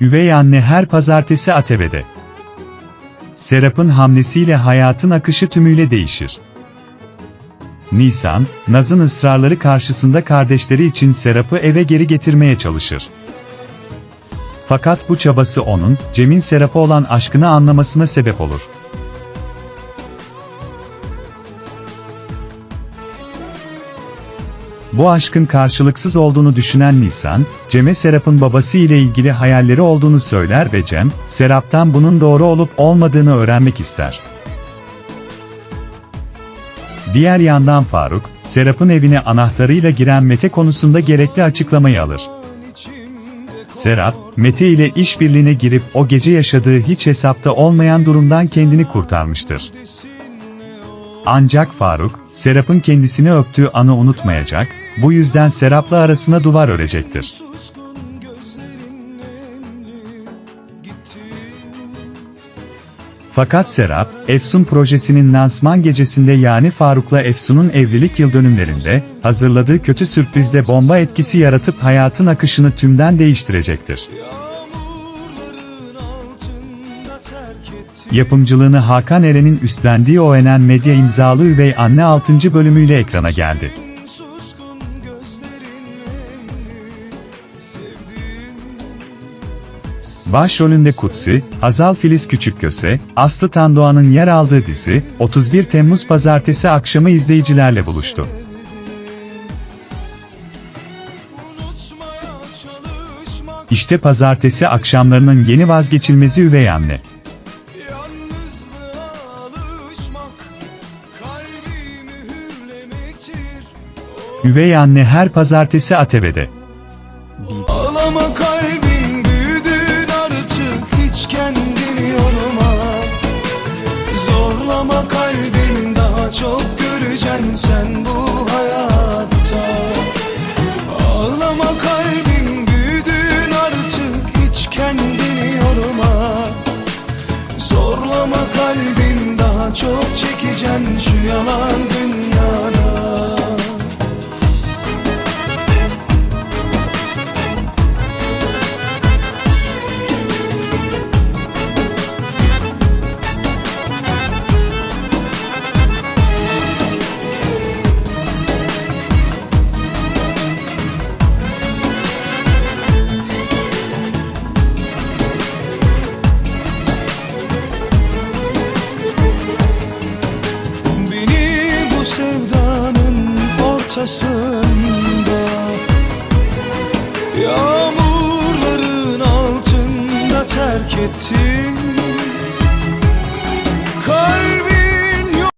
Üvey anne her pazartesi ATV'de. Serap'ın hamlesiyle hayatın akışı tümüyle değişir. Nisan, Naz'ın ısrarları karşısında kardeşleri için Serap'ı eve geri getirmeye çalışır. Fakat bu çabası onun, Cem'in Serap'a olan aşkını anlamasına sebep olur. Bu aşkın karşılıksız olduğunu düşünen Nisan, Cem'e Serap'ın babası ile ilgili hayalleri olduğunu söyler ve Cem, Serap'tan bunun doğru olup olmadığını öğrenmek ister. Diğer yandan Faruk, Serap'ın evine anahtarıyla giren Mete konusunda gerekli açıklamayı alır. Serap, Mete ile işbirliğine girip o gece yaşadığı hiç hesapta olmayan durumdan kendini kurtarmıştır. Ancak Faruk, Serap'ın kendisini öptüğü anı unutmayacak, bu yüzden Serap'la arasına duvar örecektir. Fakat Serap, Efsun projesinin lansman gecesinde yani Faruk'la Efsun'un evlilik yıl dönümlerinde, hazırladığı kötü sürprizde bomba etkisi yaratıp hayatın akışını tümden değiştirecektir. Yapımcılığını Hakan Eren'in üstlendiği ONN Medya imzalı Üvey Anne 6. bölümüyle ekrana geldi. Başrolünde Kutsi, Hazal Filiz Küçükköse, Aslı Tandoğan'ın yer aldığı dizi, 31 Temmuz pazartesi akşamı izleyicilerle buluştu. İşte pazartesi akşamlarının yeni vazgeçilmezi Üvey Anne. Üvey Anne her pazartesi ATV'de. Ağlama kalbin büyüdün artık hiç kendini yorma. Zorlama kalbin daha çok göreceksin sen bu hayatta. Ağlama kalbin büyüdün artık hiç kendini yorma. Zorlama kalbin daha çok çekeceksin şu yalan dünyada. Ortasında Yağmurların altında terk ettin